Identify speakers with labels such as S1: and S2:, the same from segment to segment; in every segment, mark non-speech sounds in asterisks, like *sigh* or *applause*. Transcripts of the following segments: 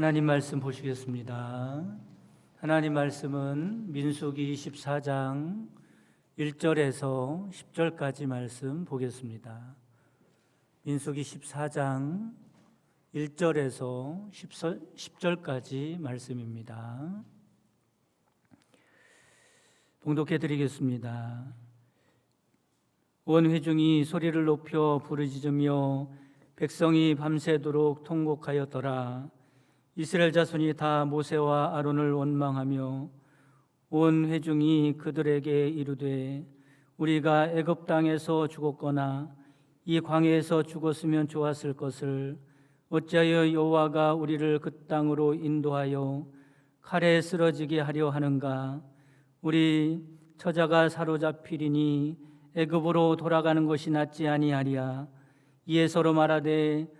S1: 하나님 말씀 보시겠습니다. 하나님 말씀은 민수기 24장 1절에서 10절까지 말씀 보겠습니다. 민수기 14장 1절에서 10절까지 말씀입니다. 봉독해 드리겠습니다. 온 회중이 소리를 높여 부르짖으며 백성이 밤새도록 통곡하였더라. 이스라엘 자손이 다 모세와 아론을 원망하며 온 회중이 그들에게 이르되 우리가 애굽 땅에서 죽었거나 이 광야에서 죽었으면 좋았을 것을 어찌하여 여호와가 우리를 그 땅으로 인도하여 칼에 쓰러지게 하려 하는가? 우리 처자가 사로잡히리니 애굽으로 돌아가는 것이 낫지 아니하리야 이에 서로 말하되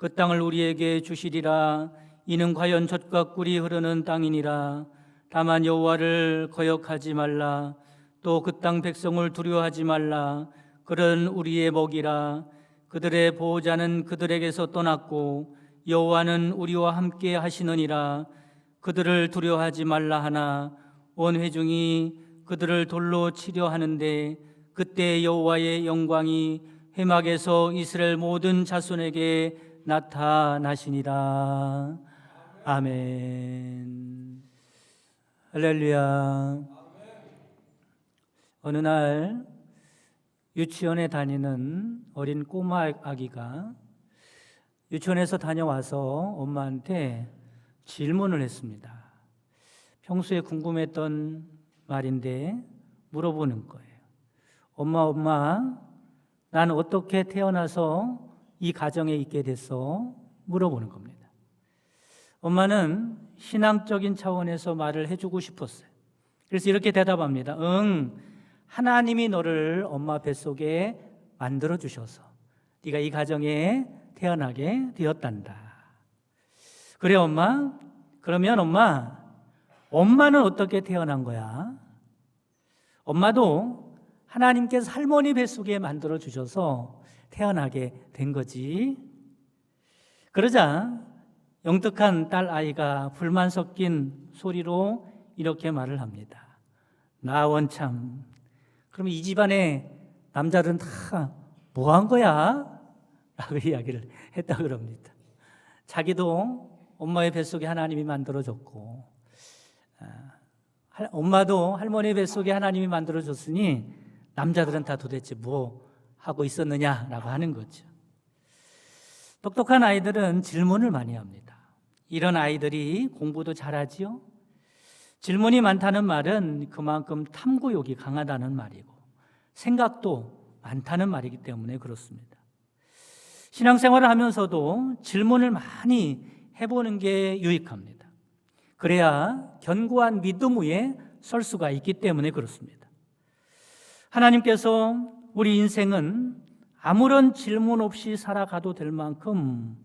S1: 그 땅을 우리에게 주시리라. 이는 과연 젖과 꿀이 흐르는 땅이니라. 다만 여호와를 거역하지 말라. 또 그 땅 백성을 두려워하지 말라. 그런 우리의 먹이라. 그들의 보호자는 그들에게서 떠났고 여호와는 우리와 함께 하시느니라. 그들을 두려워하지 말라 하나. 온 회중이 그들을 돌로 치려 하는데 그때 여호와의 영광이 해막에서 이스라엘 모든 자손에게 나타나시니라 아멘 할렐루야 어느 날 유치원에 다니는 어린 꼬마 아기가 유치원에서 다녀와서 엄마한테 질문을 했습니다. 평소에 궁금했던 말인데 물어보는 거예요. 엄마, 엄마, 난 어떻게 태어나서 이 가정에 있게 됐어? 물어보는 겁니다. 엄마는 신앙적인 차원에서 말을 해주고 싶었어요. 그래서 이렇게 대답합니다. 응, 하나님이 너를 엄마 뱃속에 만들어 주셔서 네가 이 가정에 태어나게 되었단다. 그래 엄마? 그러면 엄마 엄마는 어떻게 태어난 거야? 엄마도 하나님께서 할머니 뱃속에 만들어 주셔서 태어나게 된 거지. 그러자 영특한 딸 아이가 불만 섞인 소리로 이렇게 말을 합니다. 나 원참. 그럼 이 집안에 남자들은 다 뭐 한 거야? 라고 *laughs* 이야기를 했다 그럽니다. 자기도 엄마의 뱃속에 하나님이 만들어줬고, 엄마도 할머니 뱃속에 하나님이 만들어줬으니 남자들은 다 도대체 뭐 하고 있었느냐라고 하는 거죠. 똑똑한 아이들은 질문을 많이 합니다. 이런 아이들이 공부도 잘하지요. 질문이 많다는 말은 그만큼 탐구욕이 강하다는 말이고 생각도 많다는 말이기 때문에 그렇습니다. 신앙생활을 하면서도 질문을 많이 해보는 게 유익합니다. 그래야 견고한 믿음 위에 설 수가 있기 때문에 그렇습니다. 하나님께서 우리 인생은 아무런 질문 없이 살아가도 될 만큼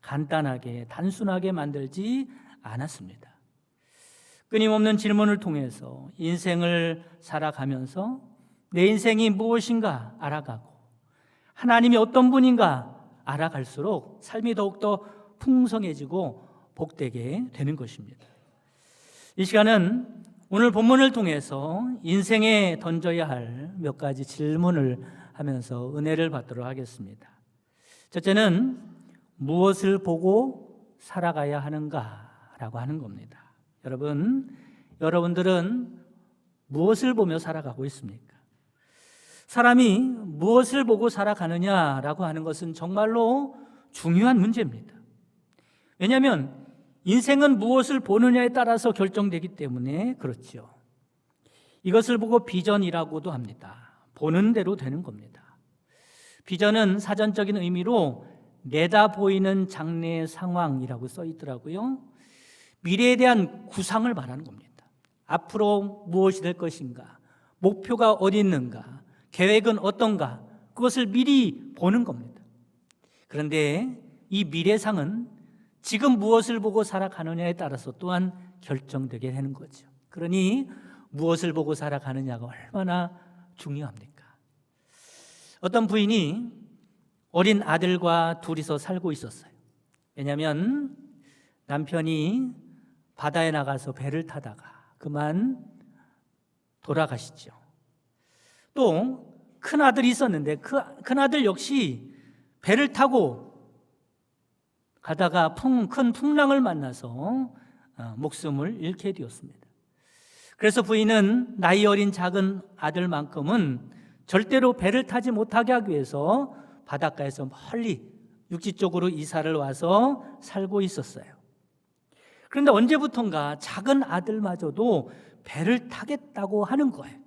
S1: 간단하게, 단순하게 만들지 않았습니다. 끊임없는 질문을 통해서 인생을 살아가면서 내 인생이 무엇인가 알아가고 하나님이 어떤 분인가 알아갈수록 삶이 더욱더 풍성해지고 복되게 되는 것입니다. 이 시간은 오늘 본문을 통해서 인생에 던져야 할 몇 가지 질문을 하면서 은혜를 받도록 하겠습니다. 첫째는 무엇을 보고 살아가야 하는가라고 하는 겁니다. 여러분, 여러분들은 무엇을 보며 살아가고 있습니까? 사람이 무엇을 보고 살아가느냐라고 하는 것은 정말로 중요한 문제입니다. 왜냐하면 인생은 무엇을 보느냐에 따라서 결정되기 때문에 그렇지요. 이것을 보고 비전이라고도 합니다. 보는 대로 되는 겁니다. 비전은 사전적인 의미로 내다 보이는 장래의 상황이라고 써 있더라고요. 미래에 대한 구상을 말하는 겁니다. 앞으로 무엇이 될 것인가? 목표가 어디 있는가? 계획은 어떤가? 그것을 미리 보는 겁니다. 그런데 이 미래상은 지금 무엇을 보고 살아가느냐에 따라서 또한 결정되게 되는 거죠. 그러니 무엇을 보고 살아가느냐가 얼마나 중요합니까? 어떤 부인이 어린 아들과 둘이서 살고 있었어요. 왜냐하면 남편이 바다에 나가서 배를 타다가 그만 돌아가시죠. 또 큰 아들이 있었는데 그 큰 아들 역시 배를 타고 가다가 풍, 큰 풍랑을 만나서 어, 목숨을 잃게 되었습니다. 그래서 부인은 나이 어린 작은 아들만큼은 절대로 배를 타지 못하게 하기 위해서 바닷가에서 멀리 육지 쪽으로 이사를 와서 살고 있었어요. 그런데 언제부턴가 작은 아들마저도 배를 타겠다고 하는 거예요.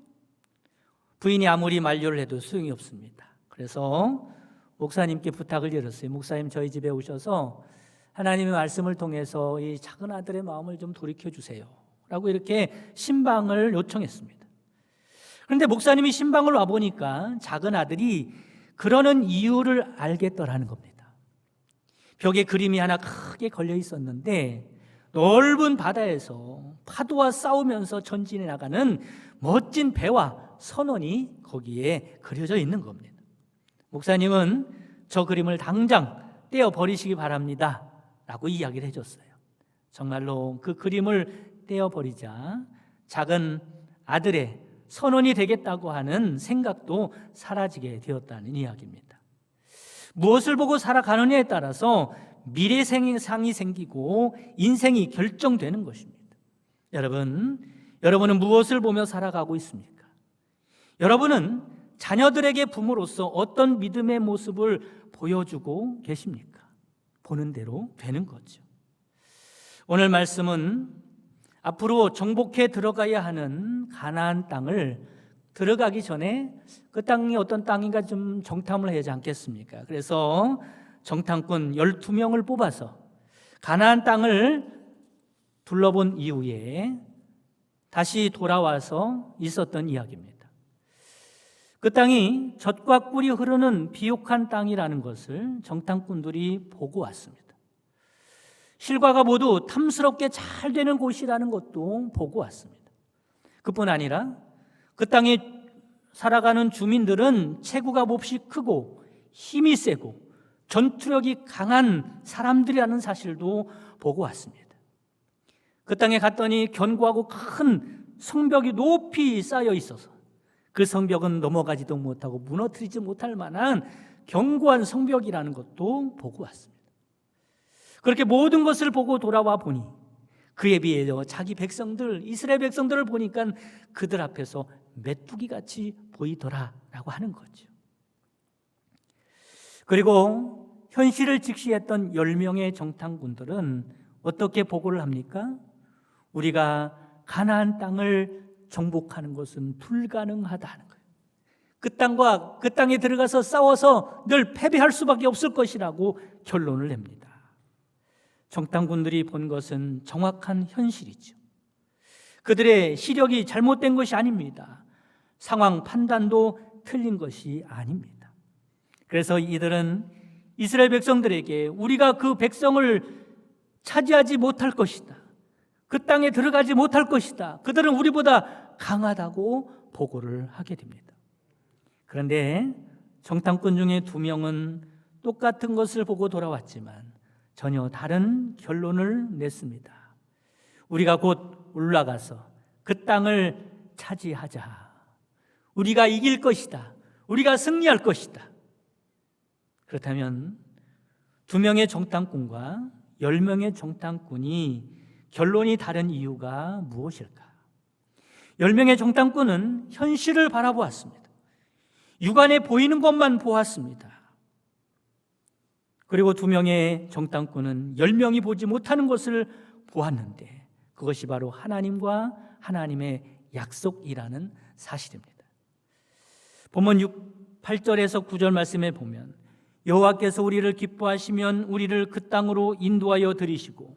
S1: 부인이 아무리 만류를 해도 소용이 없습니다. 그래서 목사님께 부탁을 드렸어요. 목사님 저희 집에 오셔서 하나님의 말씀을 통해서 이 작은 아들의 마음을 좀 돌이켜 주세요. 라고 이렇게 신방을 요청했습니다. 그런데 목사님이 신방을 와 보니까 작은 아들이 그러는 이유를 알겠더라는 겁니다. 벽에 그림이 하나 크게 걸려 있었는데 넓은 바다에서 파도와 싸우면서 전진해 나가는 멋진 배와 선원이 거기에 그려져 있는 겁니다. 목사님은 저 그림을 당장 떼어 버리시기 바랍니다. 라고 이야기를 해줬어요. 정말로 그 그림을 떼어 버리자 작은 아들의 선원이 되겠다고 하는 생각도 사라지게 되었다는 이야기입니다. 무엇을 보고 살아가느냐에 따라서 미래 상이 생기고 인생이 결정되는 것입니다. 여러분, 여러분은 무엇을 보며 살아가고 있습니까? 여러분은 자녀들에게 부모로서 어떤 믿음의 모습을 보여주고 계십니까? 보는 대로 되는 거죠. 오늘 말씀은 앞으로 정복해 들어가야 하는 가나안 땅을 들어가기 전에 그 땅이 어떤 땅인가 좀 정탐을 해야 하지 않겠습니까? 그래서 정탐꾼 12명을 뽑아서 가나안 땅을 둘러본 이후에 다시 돌아와서 있었던 이야기입니다. 그 땅이 젖과 꿀이 흐르는 비옥한 땅이라는 것을 정탐꾼들이 보고 왔습니다. 실과가 모두 탐스럽게 잘 되는 곳이라는 것도 보고 왔습니다. 그뿐 아니라 그 땅에 살아가는 주민들은 체구가 몹시 크고 힘이 세고 전투력이 강한 사람들이라는 사실도 보고 왔습니다. 그 땅에 갔더니 견고하고 큰 성벽이 높이 쌓여 있어서 그 성벽은 넘어가지도 못하고 무너뜨리지 못할 만한 견고한 성벽이라는 것도 보고 왔습니다. 그렇게 모든 것을 보고 돌아와 보니 그에 비해 자기 백성들, 이스라엘 백성들을 보니까 그들 앞에서 메뚜기 같이 보이더라라고 하는 거죠. 그리고 현실을 직시했던 10명의 정탐군들은 어떻게 보고를 합니까? 우리가 가나안 땅을 정복하는 것은 불가능하다는 거예요. 그 땅과 그 땅에 들어가서 싸워서 늘 패배할 수밖에 없을 것이라고 결론을 냅니다. 정탐군들이 본 것은 정확한 현실이죠. 그들의 시력이 잘못된 것이 아닙니다. 상황 판단도 틀린 것이 아닙니다. 그래서 이들은 이스라엘 백성들에게 우리가 그 백성을 차지하지 못할 것이다. 그 땅에 들어가지 못할 것이다. 그들은 우리보다 강하다고 보고를 하게 됩니다. 그런데 정탐꾼 중에 두 명은 똑같은 것을 보고 돌아왔지만 전혀 다른 결론을 냈습니다. 우리가 곧 올라가서 그 땅을 차지하자. 우리가 이길 것이다. 우리가 승리할 것이다. 그렇다면 두 명의 정탐꾼과 열 명의 정탐꾼이 결론이 다른 이유가 무엇일까? 열 명의 정탐꾼은 현실을 바라보았습니다. 육안에 보이는 것만 보았습니다. 그리고 두 명의 정탐꾼은 열 명이 보지 못하는 것을 보았는데 그것이 바로 하나님과 하나님의 약속이라는 사실입니다. 본문 6, 8절에서 9절 말씀에 보면 여호와께서 우리를 기뻐하시면 우리를 그 땅으로 인도하여 들이시고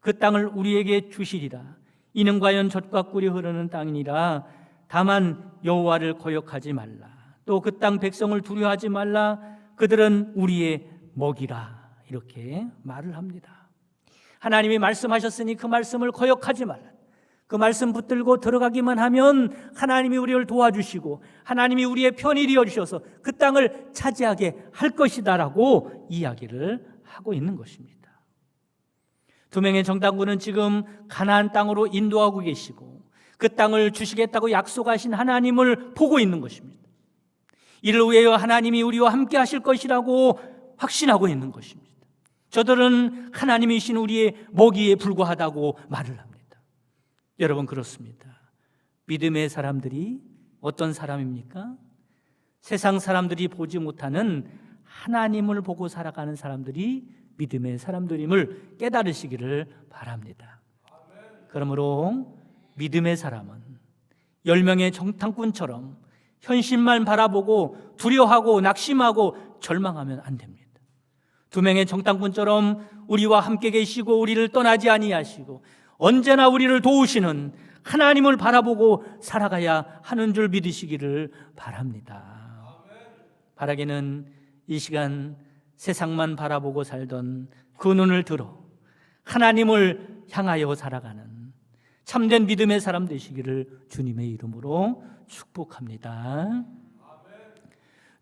S1: 그 땅을 우리에게 주시리라. 이는 과연 젖과 꿀이 흐르는 땅이니라. 다만 여호와를 거역하지 말라. 또 그 땅 백성을 두려워하지 말라. 그들은 우리의 먹이라. 이렇게 말을 합니다. 하나님이 말씀하셨으니 그 말씀을 거역하지 말라. 그 말씀 붙들고 들어가기만 하면 하나님이 우리를 도와주시고 하나님이 우리의 편이 되어 주셔서 그 땅을 차지하게 할 것이다라고 이야기를 하고 있는 것입니다. 두 명의 정당군은 지금 가나안 땅으로 인도하고 계시고 그 땅을 주시겠다고 약속하신 하나님을 보고 있는 것입니다. 이를 위하여 하나님이 우리와 함께 하실 것이라고 확신하고 있는 것입니다. 저들은 하나님이신 우리의 먹이에 불과하다고 말을 합니다. 여러분 그렇습니다. 믿음의 사람들이 어떤 사람입니까? 세상 사람들이 보지 못하는 하나님을 보고 살아가는 사람들이 믿음의 사람들임을 깨달으시기를 바랍니다. 그러므로 믿음의 사람은 열 명의 정탐꾼처럼 현실만 바라보고 두려워하고 낙심하고 절망하면 안 됩니다. 두 명의 정탐꾼처럼 우리와 함께 계시고 우리를 떠나지 아니하시고 언제나 우리를 도우시는 하나님을 바라보고 살아가야 하는 줄 믿으시기를 바랍니다. 바라기는 이 시간 세상만 바라보고 살던 그 눈을 들어 하나님을 향하여 살아가는 참된 믿음의 사람 되시기를 주님의 이름으로 축복합니다.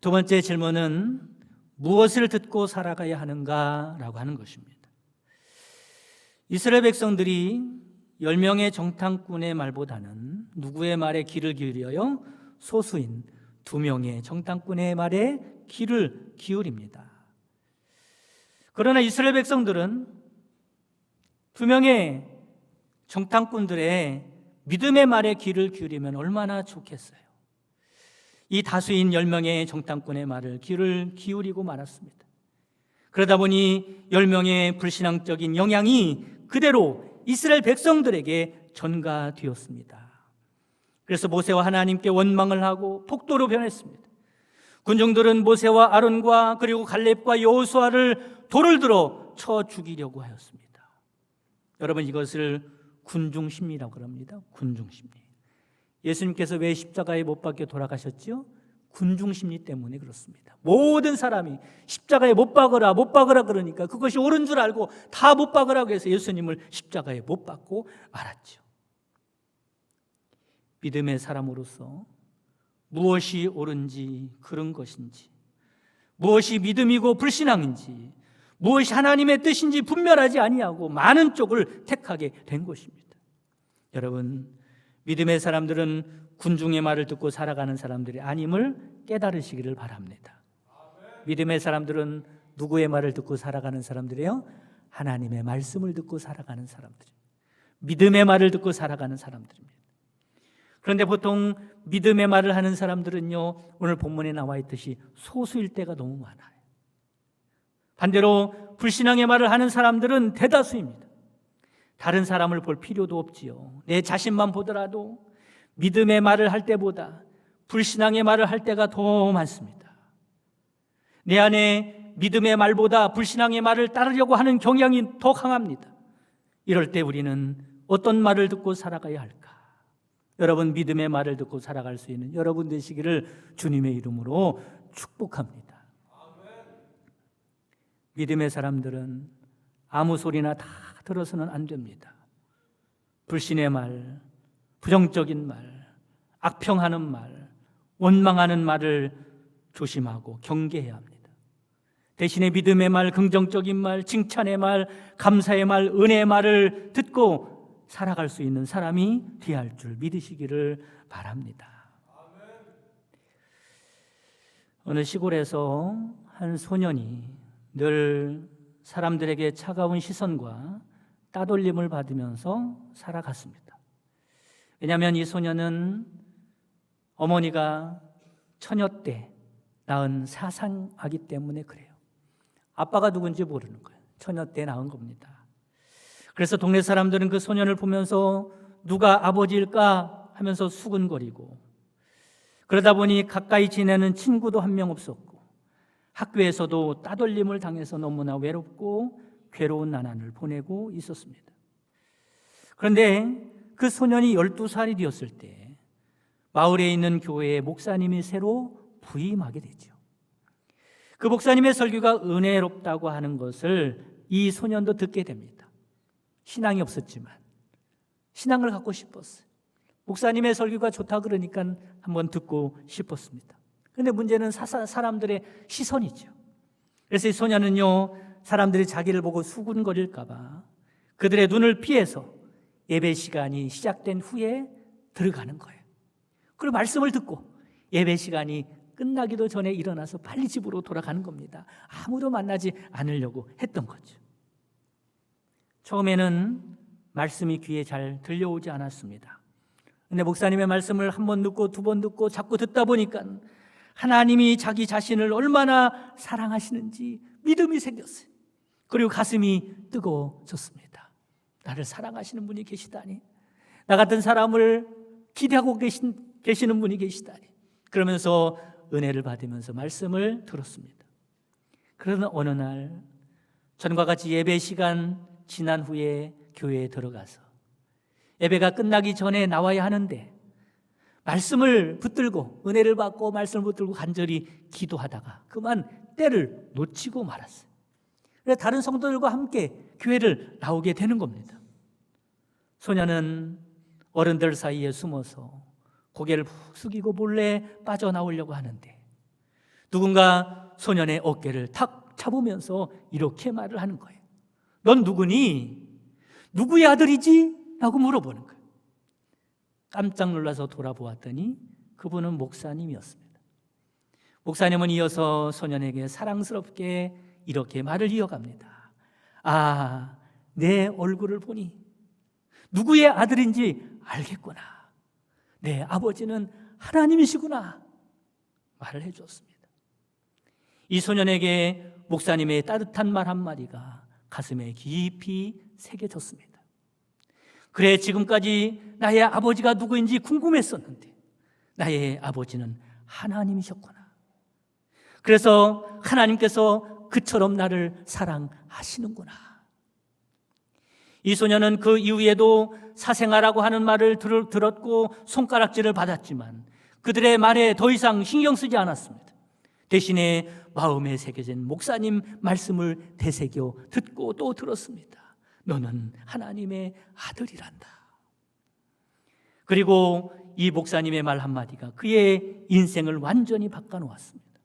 S1: 두 번째 질문은 무엇을 듣고 살아가야 하는가라고 하는 것입니다. 이스라엘 백성들이 열 명의 정탐꾼의 말보다는 누구의 말에 귀를 기울여요? 소수인 두 명의 정탐꾼의 말에 귀를 기울입니다. 그러나 이스라엘 백성들은 두 명의 정탐꾼들의 믿음의 말에 귀를 기울이면 얼마나 좋겠어요. 이 다수인 열 명의 정탐꾼의 말을 귀를 기울이고 말았습니다. 그러다 보니 열 명의 불신앙적인 영향이 그대로 이스라엘 백성들에게 전가되었습니다. 그래서 모세와 하나님께 원망을 하고 폭도로 변했습니다. 군중들은 모세와 아론과 그리고 갈렙과 여호수아를 돌을 들어 쳐 죽이려고 하였습니다. 여러분 이것을 군중 심리라고 그럽니다. 군중 심리. 예수님께서 왜 십자가에 못 박혀 돌아가셨지요? 군중 심리 때문에 그렇습니다. 모든 사람이 십자가에 못 박으라, 못 박으라 그러니까 그것이 옳은 줄 알고 다 못 박으라고 해서 예수님을 십자가에 못 박고 말았죠. 믿음의 사람으로서 무엇이 옳은지 그런 것인지, 무엇이 믿음이고 불신앙인지, 무엇이 하나님의 뜻인지 분별하지 아니하고 많은 쪽을 택하게 된 것입니다. 여러분, 믿음의 사람들은 군중의 말을 듣고 살아가는 사람들이 아님을 깨달으시기를 바랍니다. 믿음의 사람들은 누구의 말을 듣고 살아가는 사람들이에요? 하나님의 말씀을 듣고 살아가는 사람들. 믿음의 말을 듣고 살아가는 사람들입니다. 그런데 보통 믿음의 말을 하는 사람들은요, 오늘 본문에 나와 있듯이 소수일 때가 너무 많아요. 반대로 불신앙의 말을 하는 사람들은 대다수입니다. 다른 사람을 볼 필요도 없지요. 내 자신만 보더라도 믿음의 말을 할 때보다 불신앙의 말을 할 때가 더 많습니다. 내 안에 믿음의 말보다 불신앙의 말을 따르려고 하는 경향이 더 강합니다. 이럴 때 우리는 어떤 말을 듣고 살아가야 할까? 여러분 믿음의 말을 듣고 살아갈 수 있는 여러분 되시기를 주님의 이름으로 축복합니다. 믿음의 사람들은 아무 소리나 다 들어서는 안 됩니다. 불신의 말, 부정적인 말, 악평하는 말, 원망하는 말을 조심하고 경계해야 합니다. 대신에 믿음의 말, 긍정적인 말, 칭찬의 말, 감사의 말, 은혜의 말을 듣고 살아갈 수 있는 사람이 되어야 할줄 믿으시기를 바랍니다. 어느 시골에서 한 소년이 늘 사람들에게 차가운 시선과 따돌림을 받으면서 살아갔습니다. 왜냐하면 이 소녀는 어머니가 처녀 때 낳은 사상아기 때문에 그래요. 아빠가 누군지 모르는 거예요. 처녀 때 낳은 겁니다. 그래서 동네 사람들은 그 소년을 보면서 누가 아버지일까 하면서 수근거리고 그러다 보니 가까이 지내는 친구도 한 명 없었고 학교에서도 따돌림을 당해서 너무나 외롭고 괴로운 나날을 보내고 있었습니다. 그런데 그 소년이 12살이 되었을 때 마을에 있는 교회에 목사님이 새로 부임하게 되죠. 그 목사님의 설교가 은혜롭다고 하는 것을 이 소년도 듣게 됩니다. 신앙이 없었지만 신앙을 갖고 싶었어요. 목사님의 설교가 좋다 그러니까 한번 듣고 싶었습니다. 근데 문제는 사, 사람들의 시선이죠. 그래서 이 소년은요, 사람들이 자기를 보고 수군거릴까봐 그들의 눈을 피해서 예배 시간이 시작된 후에 들어가는 거예요. 그리고 말씀을 듣고 예배 시간이 끝나기도 전에 일어나서 빨리 집으로 돌아가는 겁니다. 아무도 만나지 않으려고 했던 거죠. 처음에는 말씀이 귀에 잘 들려오지 않았습니다. 근데 목사님의 말씀을 한 번 듣고 두 번 듣고 자꾸 듣다 보니까 하나님이 자기 자신을 얼마나 사랑하시는지 믿음이 생겼어요. 그리고 가슴이 뜨거워졌습니다. 나를 사랑하시는 분이 계시다니. 나 같은 사람을 기대하고 계신, 계시는 분이 계시다니. 그러면서 은혜를 받으면서 말씀을 들었습니다. 그러나 어느 날 전과 같이 예배 시간 지난 후에 교회에 들어가서 예배가 끝나기 전에 나와야 하는데 말씀을 붙들고 은혜를 받고 말씀을 붙들고 간절히 기도하다가 그만 때를 놓치고 말았어요. 그래서 다른 성도들과 함께 교회를 나오게 되는 겁니다. 소녀는 어른들 사이에 숨어서 고개를 푹 숙이고 몰래 빠져나오려고 하는데 누군가 소년의 어깨를 탁 잡으면서 이렇게 말을 하는 거예요. 넌 누구니? 누구의 아들이지? 라고 물어보는 거예요. 깜짝 놀라서 돌아보았더니 그분은 목사님이었습니다. 목사님은 이어서 소년에게 사랑스럽게 이렇게 말을 이어갑니다. 아, 내 얼굴을 보니 누구의 아들인지 알겠구나. 내 아버지는 하나님이시구나. 말을 해주었습니다. 이 소년에게 목사님의 따뜻한 말 한마디가 가슴에 깊이 새겨졌습니다. 그래, 지금까지 나의 아버지가 누구인지 궁금했었는데, 나의 아버지는 하나님이셨구나. 그래서 하나님께서 그처럼 나를 사랑하시는구나. 이 소녀는 그 이후에도 사생아라고 하는 말을 들었고 손가락질을 받았지만 그들의 말에 더 이상 신경 쓰지 않았습니다. 대신에 마음에 새겨진 목사님 말씀을 되새겨 듣고 또 들었습니다. 너는 하나님의 아들이란다. 그리고 이 목사님의 말 한마디가 그의 인생을 완전히 바꿔놓았습니다.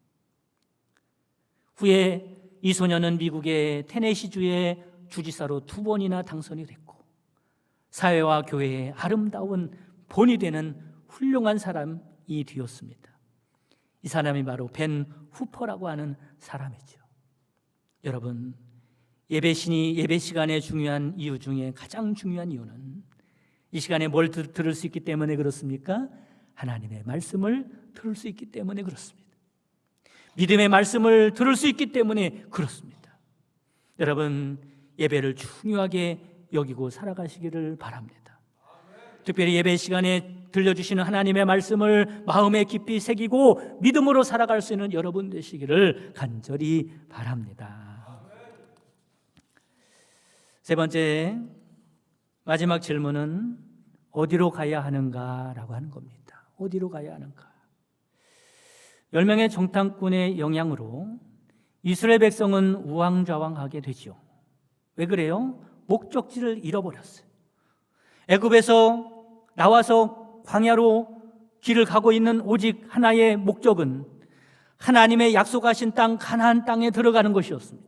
S1: 후에 이 소녀는 미국의 테네시주의 주지사로 두 번이나 당선이 됐고 사회와 교회의 아름다운 본이 되는 훌륭한 사람이 되었습니다. 이 사람이 바로 벤 후퍼라고 하는 사람이죠. 여러분 예배신이 예배 시간에 중요한 이유 중에 가장 중요한 이유는 이 시간에 뭘 들, 들을 수 있기 때문에 그렇습니까? 하나님의 말씀을 들을 수 있기 때문에 그렇습니다. 믿음의 말씀을 들을 수 있기 때문에 그렇습니다. 여러분 예배를 중요하게 여기고 살아가시기를 바랍니다. 특별히 예배 시간에 들려주시는 하나님의 말씀을 마음에 깊이 새기고 믿음으로 살아갈 수 있는 여러분 되시기를 간절히 바랍니다. 세 번째 마지막 질문은 어디로 가야 하는가라고 하는 겁니다. 어디로 가야 하는가? 열 명의 정탐꾼의 영향으로 이스라엘 백성은 우왕좌왕하게 되죠. 왜 그래요? 목적지를 잃어버렸어요. 애굽에서 나와서 광야로 길을 가고 있는 오직 하나의 목적은 하나님의 약속하신 땅 가나안 땅에 들어가는 것이었습니다.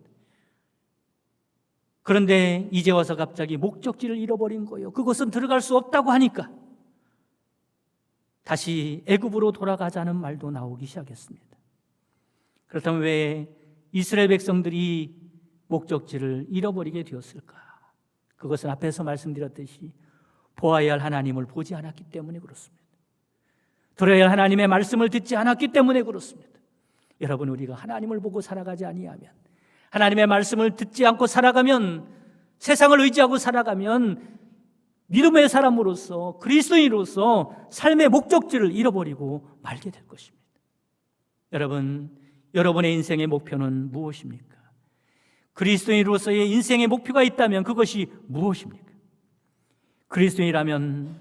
S1: 그런데 이제 와서 갑자기 목적지를 잃어버린 거예요. 그곳은 들어갈 수 없다고 하니까 다시 애굽으로 돌아가자는 말도 나오기 시작했습니다. 그렇다면 왜 이스라엘 백성들이 목적지를 잃어버리게 되었을까? 그것은 앞에서 말씀드렸듯이 보아야 할 하나님을 보지 않았기 때문에 그렇습니다. 들어야 할 하나님의 말씀을 듣지 않았기 때문에 그렇습니다. 여러분 우리가 하나님을 보고 살아가지 아니하면 하나님의 말씀을 듣지 않고 살아가면 세상을 의지하고 살아가면 믿음의 사람으로서 그리스도인으로서 삶의 목적지를 잃어버리고 말게 될 것입니다. 여러분, 여러분의 인생의 목표는 무엇입니까? 그리스도인으로서의 인생의 목표가 있다면 그것이 무엇입니까? 그리스도인이라면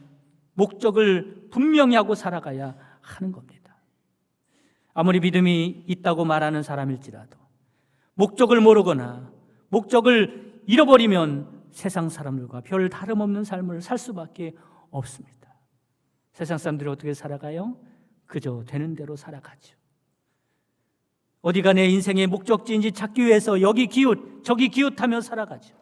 S1: 목적을 분명히 하고 살아가야 하는 겁니다. 아무리 믿음이 있다고 말하는 사람일지라도 목적을 모르거나 목적을 잃어버리면 세상 사람들과 별 다름없는 삶을 살 수밖에 없습니다. 세상 사람들이 어떻게 살아가요? 그저 되는 대로 살아가죠. 어디가 내 인생의 목적지인지 찾기 위해서 여기 기웃, 저기 기웃하며 살아가죠.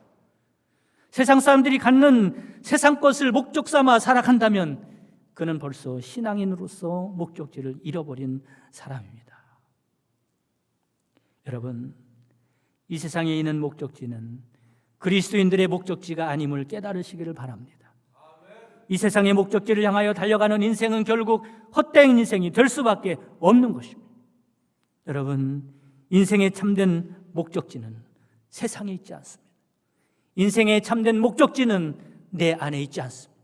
S1: 세상 사람들이 갖는 세상 것을 목적 삼아 살아간다면 그는 벌써 신앙인으로서 목적지를 잃어버린 사람입니다. 여러분, 이 세상에 있는 목적지는 그리스도인들의 목적지가 아님을 깨달으시기를 바랍니다. 이 세상의 목적지를 향하여 달려가는 인생은 결국 헛된 인생이 될 수밖에 없는 것입니다. 여러분, 인생의 참된 목적지는 세상에 있지 않습니다. 인생의 참된 목적지는 내 안에 있지 않습니다.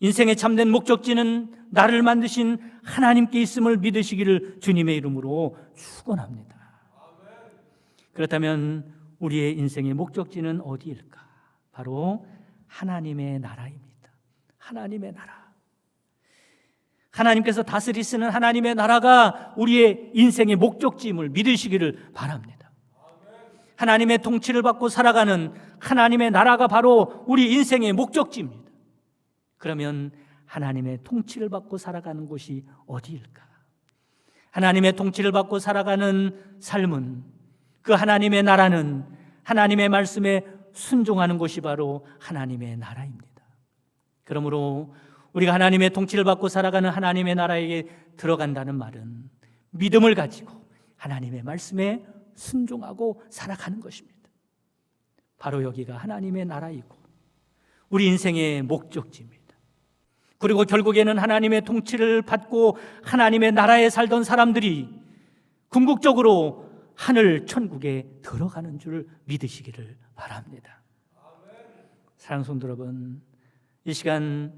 S1: 인생의 참된 목적지는 나를 만드신 하나님께 있음을 믿으시기를 주님의 이름으로 축원합니다. 그렇다면 우리의 인생의 목적지는 어디일까? 바로 하나님의 나라입니다. 하나님의 나라. 하나님께서 다스리시는 하나님의 나라가 우리의 인생의 목적지임을 믿으시기를 바랍니다. 하나님의 통치를 받고 살아가는 하나님의 나라가 바로 우리 인생의 목적지입니다. 그러면 하나님의 통치를 받고 살아가는 곳이 어디일까? 하나님의 통치를 받고 살아가는 삶은 그 하나님의 나라는 하나님의 말씀에 순종하는 곳이 바로 하나님의 나라입니다. 그러므로 우리가 하나님의 통치를 받고 살아가는 하나님의 나라에 들어간다는 말은 믿음을 가지고 하나님의 말씀에 순종하고 살아가는 것입니다. 바로 여기가 하나님의 나라이고 우리 인생의 목적지입니다. 그리고 결국에는 하나님의 통치를 받고 하나님의 나라에 살던 사람들이 궁극적으로 하늘 천국에 들어가는 줄 믿으시기를 바랍니다. 성도 여러분, 이 시간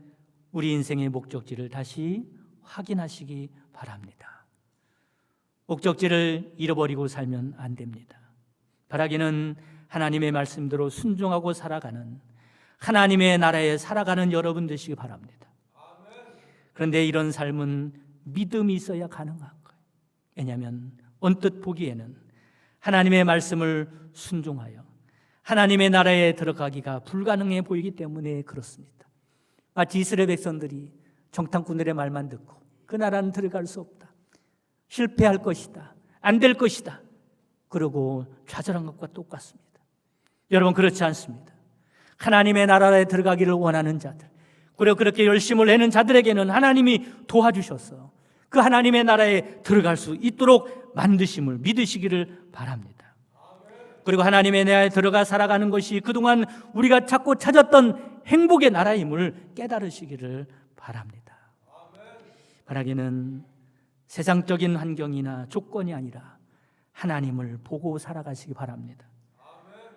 S1: 우리 인생의 목적지를 다시 확인하시기 바랍니다. 목적지를 잃어버리고 살면 안 됩니다. 바라기는 하나님의 말씀대로 순종하고 살아가는 하나님의 나라에 살아가는 여러분 되시기 바랍니다. 그런데 이런 삶은 믿음이 있어야 가능한 거예요. 왜냐하면 언뜻 보기에는 하나님의 말씀을 순종하여 하나님의 나라에 들어가기가 불가능해 보이기 때문에 그렇습니다. 마치 이스라엘 백성들이 정탐꾼들의 말만 듣고 그 나라는 들어갈 수 없다. 실패할 것이다. 안 될 것이다. 그러고 좌절한 것과 똑같습니다. 여러분 그렇지 않습니다. 하나님의 나라에 들어가기를 원하는 자들 그리고 그렇게 열심을 내는 자들에게는 하나님이 도와주셔서 그 하나님의 나라에 들어갈 수 있도록 만드심을 믿으시기를 바랍니다. 그리고 하나님의 나라에 들어가 살아가는 것이 그동안 우리가 찾고 찾았던 행복의 나라임을 깨달으시기를 바랍니다. 바라기는 세상적인 환경이나 조건이 아니라 하나님을 보고 살아가시기 바랍니다.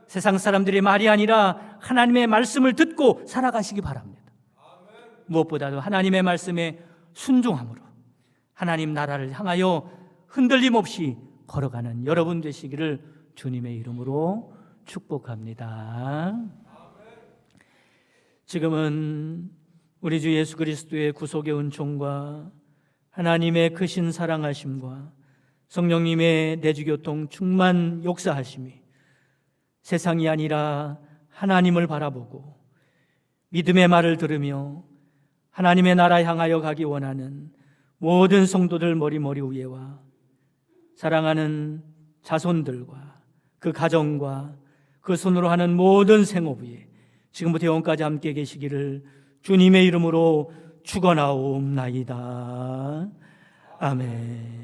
S1: 세상 사람들의 말이 아니라 하나님의 말씀을 듣고 살아가시기 바랍니다. 무엇보다도 하나님의 말씀에 순종함으로 하나님 나라를 향하여 흔들림 없이 걸어가는 여러분 되시기를 주님의 이름으로 축복합니다. 지금은 우리 주 예수 그리스도의 구속의 은총과 하나님의 크신 사랑하심과 성령님의 내주교통 충만 역사하심이 세상이 아니라 하나님을 바라보고 믿음의 말을 들으며 하나님의 나라 향하여 가기 원하는 모든 성도들 머리머리 위에와 사랑하는 자손들과 그 가정과 그 손으로 하는 모든 생업 위에 지금부터 영원까지 함께 계시기를 주님의 이름으로 축원하옵나이다. 아멘.